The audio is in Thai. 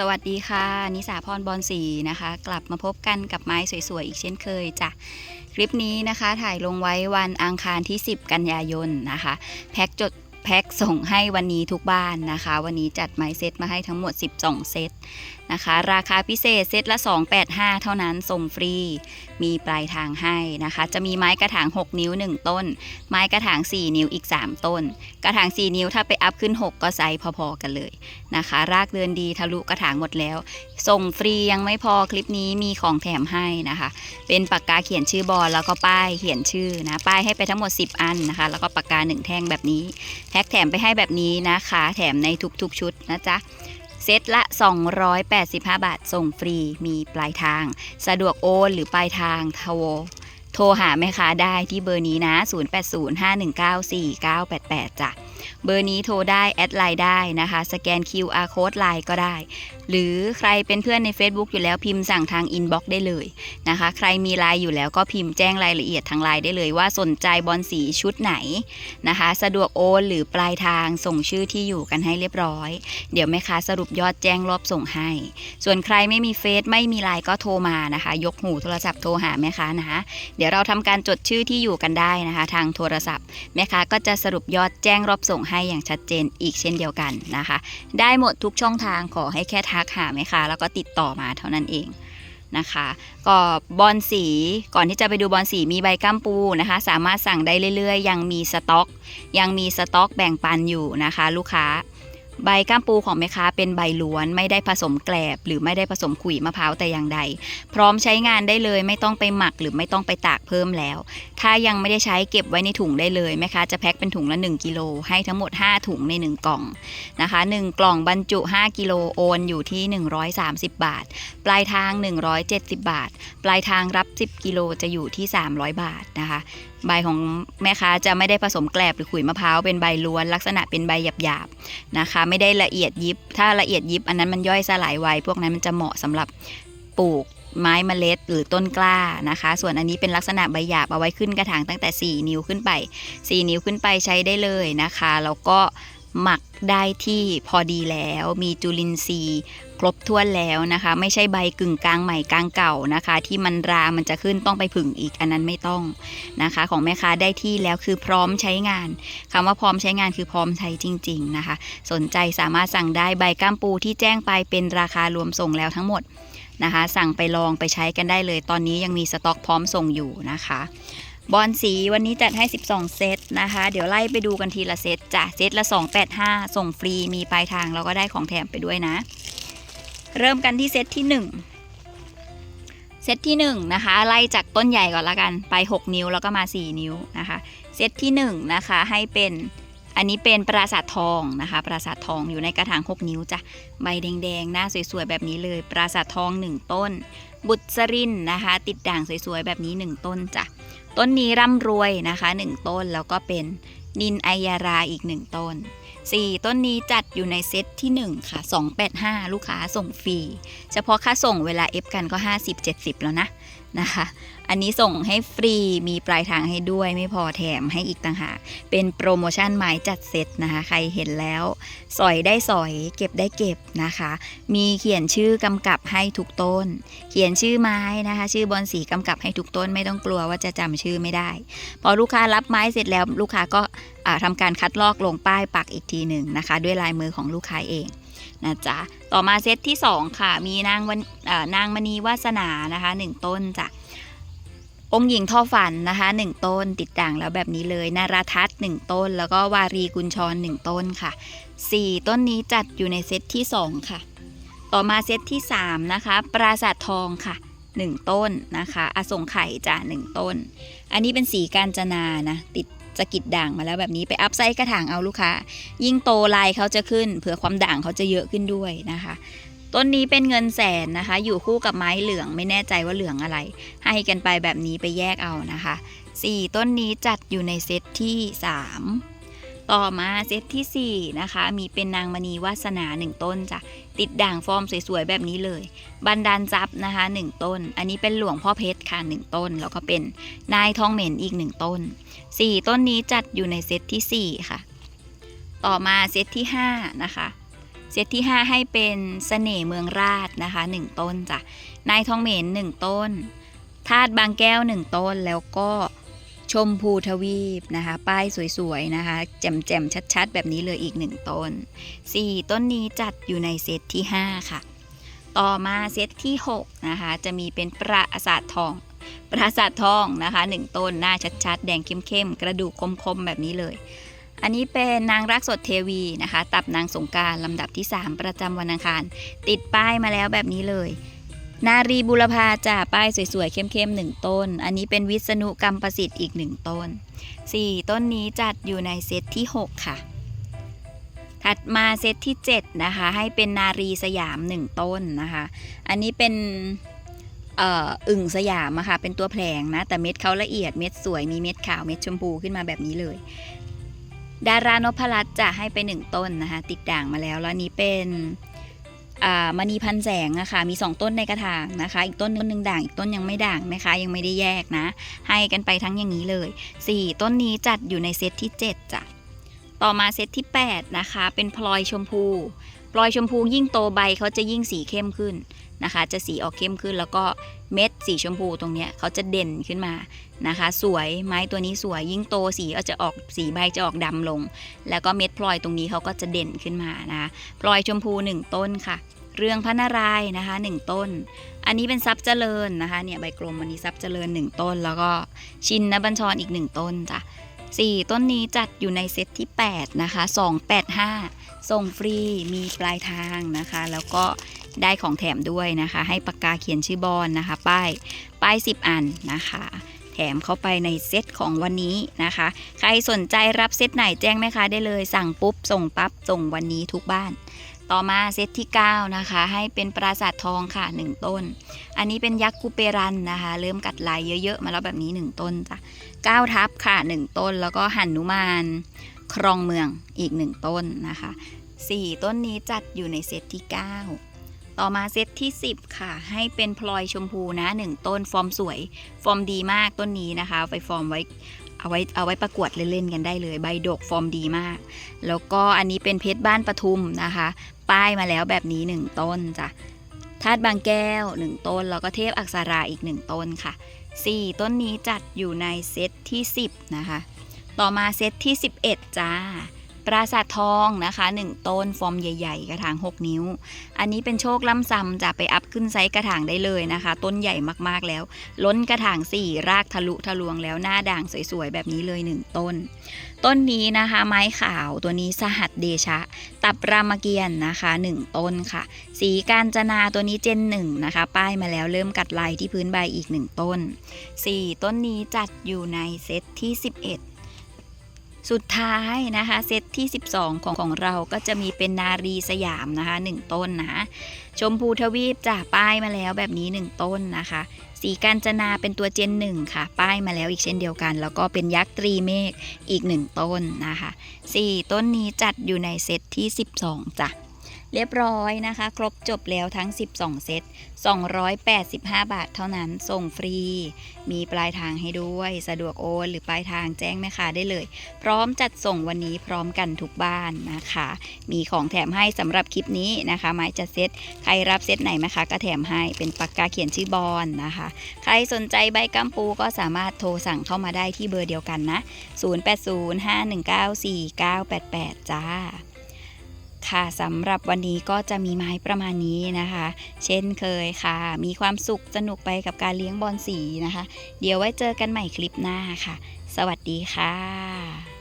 สวัสดีค่ะ นิสาพรบอลสีนะคะ กลับมาพบกันกับไม้สวยๆ อีกเช่นเคยจ้ะ คลิปนี้นะคะถ่ายลงไว้วันอังคารที่ 10 กันยายนนะคะ แพ็กจด แพ็กส่งให้วันนี้ทุกบ้านนะคะ วันนี้จัดไม้เซตมาให้ทั้งหมด 12 เซตนะคะ ราคาพิเศษเซตละ 285 เท่านั้นส่งฟรี มีปลายทางให้นะคะ จะมีไม้กระถาง 6 นิ้ว 1 ต้น ไม้กระถาง 4 นิ้วอีก 3 ต้น กระถาง 4 นิ้วถ้าไปอัพขึ้น 6 ก็ไซส์พอๆกันเลยนะคะ รากเดินดีทะลุกระถางหมดแล้ว ส่งฟรียังไม่พอคลิปนี้มีของแถมให้นะคะ เป็นปากกาเขียนชื่อบอลแล้วก็ป้ายเขียนชื่อนะป้ายให้ไปทั้งหมด 10 อันนะคะ แล้วก็ปากกา1แท่งแบบนี้แพ็กแถมไปให้แบบนี้นะคะ แถมในทุกๆชุดนะจ๊ะเซตละ 285 บาท ส่งฟรี มีปลายทาง สะดวกโอนหรือปลายทางโทรโทรหาแม่ค้าได้ที่เบอร์นี้นะ 0805194988 จ้ะ เบอร์นี้โทรได้ แอดไลน์ได้นะคะ สแกน QR code ไลน์ก็ได้ หรือใครเป็นเพื่อนใน Facebook อยู่แล้วพิมพ์สั่งทางอินบ็อกซ์ได้เลยนะคะ ใครมีไลน์อยู่แล้วก็พิมพ์แจ้งรายละเอียดทางไลน์ได้เลยว่าสนใจบอลสีชุดไหนนะคะ สะดวกโอนหรือปลายทางส่งชื่อที่อยู่กันให้เรียบร้อย เดี๋ยวแม่ค้าสรุปยอดแจ้งรอบส่งให้ ส่วนใครไม่มีเฟซไม่มีไลน์ก็โทรมานะคะ ยกหูโทรศัพท์โทรหาแม่ค้านะคะ เดี๋ยวเราทำการจดชื่อที่อยู่กันได้นะคะ ทางโทรศัพท์แม่ค้าก็จะสรุปยอดแจ้งรอบส่งให้อย่างชัดเจนอีกเช่นเดียวกันนะคะ ได้หมดทุกช่องทางขอให้แค่ทักหาไหมคะแล้วก็ติดต่อมาเท่านั้นเองนะคะก็บอลสีก่อนที่จะไปดูบอลสีมีใบก้ามปูนะคะ สามารถสั่งได้เรื่อยๆ ยังมีสต็อก ยังมีสต็อกแบ่งปันอยู่นะคะ ลูกค้า ใบก้ามปูของแม่ค้าเป็นใบล้วนไม่ได้ผสมแกลบ หรือไม่ได้ผสมขุยมะพร้าวแต่อย่างใด พร้อมใช้งานได้เลยไม่ต้องไปหมักหรือไม่ต้องไปตากเพิ่มแล้ว ถ้ายังไม่ได้ใช้เก็บไว้ในถุงได้เลยแม่ค้าจะแพ็คเป็นถุงละ 1กิโลให้ทั้งหมด 5 ถุงใน 1 กล่องนะคะ 1 กล่องบรรจุ 5กิโลโอนอยู่ที่ 130 บาท ปลายทาง 170 บาท ปลายทางรับ 10กิโลจะอยู่ที่ 300 บาทนะคะใบของแม่ค้าจะไม่ได้ผสมแกลบหรือขุยมะพร้าวเป็นใบล้วน ลักษณะเป็นใบหยาบๆนะคะ ไม่ได้ละเอียดยิบ ถ้าละเอียดยิบ อันนั้นมันย่อยสลายไวพวกนั้นมันจะเหมาะสำหรับปลูกไม้เมล็ดหรือต้นกล้านะคะ ส่วนอันนี้เป็นลักษณะใบหยาบเอาไว้ขึ้นกระถางตั้งแต่ 4 นิ้วขึ้นไป 4 นิ้วขึ้นไปใช้ได้เลยนะคะ แล้วก็หมักได้ที่พอดีแล้ว มีจุลินทรีย์ ครบถ้วนแล้วนะคะ ไม่ใช่ใบกึ่งกลางใหม่กลางเก่านะคะ ที่มันรามันจะขึ้นต้องไปผึ่งอีกอันนั้นไม่ต้องนะคะ ของแม่ค้าได้ที่แล้วคือพร้อมใช้งานคำว่าพร้อมใช้งานคือพร้อมใช้จริง ๆนะคะ สนใจสามารถสั่งได้ใบก้ามปูที่แจ้งไปเป็นราคารวมส่งแล้วทั้งหมดนะคะ สั่งไปลองไปใช้กันได้เลย ตอนนี้ยังมีสต็อกพร้อมส่งอยู่นะคะบอลสีวันนี้จัดให้ 12 เซตนะคะ เดี๋ยวไล่ไปดูกันทีละเซตจ้ะ เซตละ 285 ส่งฟรีมีปลายทางแล้วก็ได้ของแถมไปด้วยนะ เริ่มกันที่เซตที่ 1 เซตที่1นะคะไล่จากต้นใหญ่ก่อนละกันไป 6 นิ้วแล้วก็มา 4 นิ้วนะคะเซตที่1นะคะให้เป็นอันนี้เป็นปราสาททองนะคะปราสาททองอยู่ในกระถาง 6 นิ้วจ้ะใบแดงๆหน้าสวยๆแบบนี้เลย ปราสาททอง 1 ต้น บุตรรินนะคะ ติดด่างสวยๆแบบนี้ 1 ต้นจ้ะต้นนี้ร่ำรวยนะคะ 1 ต้นแล้วก็เป็น นินไอยาราอีกหนึ่งต้น 4 ต้นนี้จัดอยู่ในเซตที่ 1 ค่ะ 285 ลูกค้าส่งฟรี เฉพาะค่าส่งเวลาเอฟกันก็ 50-70 แล้วนะนะคะ อันนี้ส่งให้ฟรีมีปลายทางให้ด้วยไม่พอแถมให้อีกต่างหาก เป็นโปรโมชั่นไม้จัดเซตนะคะ ใครเห็นแล้ว สอยได้สอยเก็บได้เก็บนะคะ มีเขียนชื่อกำกับให้ทุกต้น เขียนชื่อไม้นะคะ ชื่อบอลสีกำกับให้ทุกต้นไม่ต้องกลัวว่าจะจำชื่อไม่ได้ พอลูกค้ารับไม้เสร็จแล้วลูกค้าก็อ่าทำการคัดลอกลงป้ายปักอีกทีหนึ่งนะคะ ด้วยลายมือของลูกค้าเองนะจ๊ะต่อมาเซตที่ 2 ค่ะ มีนางวันนางมณีวาสนานะคะ 1 ต้นจ้ะ องค์หญิงท่อฝันนะคะ 1 ต้นติดด่างแล้วแบบนี้เลย นาราทัศน์1ต้น แล้วก็วารีกุญชร 1 ต้นค่ะ 4 ต้นนี้จัดอยู่ในเซตที่ 2 ค่ะ ต่อมาเซตที่ 3 นะคะ ปราสาททองค่ะ 1 ต้นนะคะ อสงไข่จ้ะ1ต้น อันนี้เป็นสีการจนานะ ติดจะกิดด่างมาแล้วแบบนี้ไปอัพไซส์กระถางเอาลูกค้า ยิ่งโตลายเขาจะขึ้น เผื่อความด่างเขาจะเยอะขึ้นด้วยนะคะ ต้นนี้เป็นเงินแสนนะคะ อยู่คู่กับไม้เหลืองไม่แน่ใจว่าเหลืองอะไร ให้กันไปแบบนี้ไปแยกเอานะคะสี่ต้นนี้จัดอยู่ในเซตที่สามต่อมาเซตที่สี่นะคะ มีเป็นนางมณีวาสนาหนึ่งต้นจ้ะติดด่างฟอร์มสวยๆ แบบนี้เลย บันดาลจับนะคะหนึ่งต้น อันนี้เป็นหลวงพ่อเพชรค่ะหนึ่งต้น แล้วก็เป็นนายทองเหม็นอีกหนึ่งต้นสี่ต้นนี้จัดอยู่ในเซตที่สี่ค่ะ ต่อมาเซตที่ห้านะคะ เซตที่ 5 ให้เป็นเสน่ห์เมืองราชนะคะ 1 ต้นจ้ะนายทองเหม็น1 ต้นธาตุบางแก้ว 1 ต้นแล้วก็ชมพูทวีปนะคะ ป้ายสวยๆนะคะ แจ่มๆชัด ๆ แบบนี้เลยอีก 1 ต้น 4 ต้นนี้จัดอยู่ในเซตที่ 5 ค่ะ ต่อมาเซตที่ 6 นะคะ จะมีเป็นปราสาททอง ปราสาททองนะคะ 1 ต้นหน้าชัดๆ แดงเข้มๆ กระดูกคมๆ แบบนี้เลย อันนี้เป็นนางรักสดเทวีนะคะ ตับนางสงการลำดับที่ 3 ประจำวันอังคาร ติดป้ายมาแล้วแบบนี้เลย นารีบุรพาจ่าป้ายสวยๆ เข้มๆหนึ่งต้น อันนี้เป็นวิษณุกรรมประสิทธิ์อีกหนึ่งต้น 4 ต้นนี้จัดอยู่ในเซตที่ 6 ค่ะ ถัดมาเซตที่ 7 นะคะ ให้เป็นนารีสยาม 1 ต้นนะคะ อันนี้เป็นอึ่งสยามอะค่ะเป็นตัวแผลงนะ แต่เม็ดเขาละเอียดเม็ดสวยมีเม็ดขาวเม็ดชมพูขึ้นมาแบบนี้เลย ดารานพรัตน์จะให้ไปหนึ่งต้นนะคะ ติดด่างมาแล้วแล้วนี้เป็นมณีพันแสงอะคะมี 2 ต้นในกระถางนะคะ อีกต้นนึงด่างอีกต้นยังไม่ด่างนะคะ ยังไม่ได้แยกนะ ให้กันไปทั้งอย่างนี้เลย 4 ต้นนี้จัดอยู่ในเซตที่ 7จ้ะต่อมาเซตที่ 8 นะคะ เป็นพลอยชมพู พลอยชมพูยิ่งโตใบเขาจะยิ่งสีเข้มขึ้น นะคะ จะสีออกเข้มขึ้นแล้วก็เม็ดสีชมพูตรงเนี้ยเขาจะเด่นขึ้นมานะคะ สวยไม้ตัวนี้สวยยิ่งโตสีก็จะออกสีใบจะออกดำลง แล้วก็เม็ดพลอยตรงนี้เขาก็จะเด่นขึ้นมานะคะพลอยชมพู 1 ต้นค่ะ เรื่องพระนารายณ์นะคะ 1 ต้น อันนี้เป็นทรัพย์เจริญนะคะเนี่ยใบกลมอันนี้ทรัพย์เจริญ 1 ต้น แล้วก็ชินนบัญชรอีก 1 ต้นจ้ะ4 ต้นนี้จัดอยู่ในเซตที่ 8 นะคะ 285 ส่งฟรีมีปลายทางนะคะ แล้วก็ ได้ของแถมด้วยนะคะ ให้ปากกาเขียนชื่อบอลนะคะ ป้ายป้าย 10 อันนะคะ แถมเข้าไปในเซตของวันนี้นะคะ ใครสนใจรับเซตไหนแจ้งแม่ค้าได้เลย สั่งปุ๊บ ส่งปั๊บส่งวันนี้ทุกบ้านต่อมาเซตที่ 9 นะคะ ให้เป็นปราสาททองค่ะ 1 ต้น อันนี้เป็นยักษ์คูเปรันนะคะ เริ่มกัดลายเยอะ ๆ มาแล้วแบบนี้ 1 ต้นจ้ะ9ทับค่ะ 1 ต้นแล้วก็หันนุมานครองเมืองอีก 1 ต้นนะคะ 4 ต้นนี้จัดอยู่ในเซตที่ 9 ต่อมาเซตที่ 10 ค่ะ ให้เป็นพลอยชมพูนะ 1 ต้นฟอร์มสวย ฟอร์มดีมากต้นนี้นะคะ ไปฟอร์มไว้เอาไว้เอาไว้ประกวดเล่นๆกันได้เลย ใบดกฟอร์มดีมาก แล้วก็อันนี้เป็นเพชรบ้านปทุมนะคะ ป้ายมาแล้วแบบนี้ 1 ต้นจ้ะธาตุบางแก้ว 1 ต้น แล้วก็เทพอักษราอีก 1 ต้นค่ะ 4 ต้นนี้จัดอยู่ในเซตที่ 10 นะคะ ต่อมาเซตที่ 11 จ้า ปราสาททองนะคะ 1 ต้นฟอร์มใหญ่ ๆ กระถาง 6 นิ้ว อันนี้เป็นโชคล่ำซำจะไปอัพขึ้นไซส์กระถางได้เลยนะคะ ต้นใหญ่มากๆแล้ว ล้นกระถาง 4 รากทะลุทะลวงแล้วหน้าด่างสวยๆ แบบนี้เลย 1 ต้น ต้นนี้นะคะ ไม้ขาวตัวนี้สหัสเดชะ ตับรามเกียรติ์นะคะ 1 ต้นค่ะ สีการจนาตัวนี้เจนหนึ่งนะคะ ป้ายมาแล้วเริ่มกัดลายที่พื้นใบอีก 1 ต้น 4 ต้นนี้จัดอยู่ในเซตที่ 11 สุดท้ายนะคะ เซตที่ 12 ของของเราก็จะมีเป็นนารีสยามนะคะ 1 ต้นนะชมพูทวีปจ่าป้ายมาแล้วแบบนี้ 1 ต้นนะคะ สีกาญจนาเป็นตัวเจนหนึ่งค่ะ ป้ายมาแล้วอีกเช่นเดียวกัน แล้วก็เป็นยักษ์ตรีเมฆอีก 1 ต้นนะคะ 4 ต้นนี้จัดอยู่ในเซตที่ 12จ้ะ เรียบร้อยนะคะ ครบจบแล้วทั้ง 12 เซต 285 บาทเท่านั้นส่งฟรี มีปลายทางให้ด้วย สะดวกโอนหรือปลายทางแจ้งแม่ค้าได้เลย พร้อมจัดส่งวันนี้พร้อมกันทุกบ้านนะคะ มีของแถมให้สำหรับคลิปนี้นะคะไม้จัดเซต ใครรับเซตไหนแม่ค้าก็แถมให้เป็นปากกาเขียนชื่อบอลนะคะ ใครสนใจใบกัมปูก็สามารถโทรสั่งเข้ามาได้ที่เบอร์เดียวกันนะ 0805194988 จ้า ค่ะสำหรับวันนี้ก็จะมีไม้ประมาณนี้นะคะ เช่นเคยค่ะ มีความสุขสนุกไปกับการเลี้ยงบอลสีนะคะ เดี๋ยวไว้เจอกันใหม่คลิปหน้าค่ะ สวัสดีค่ะ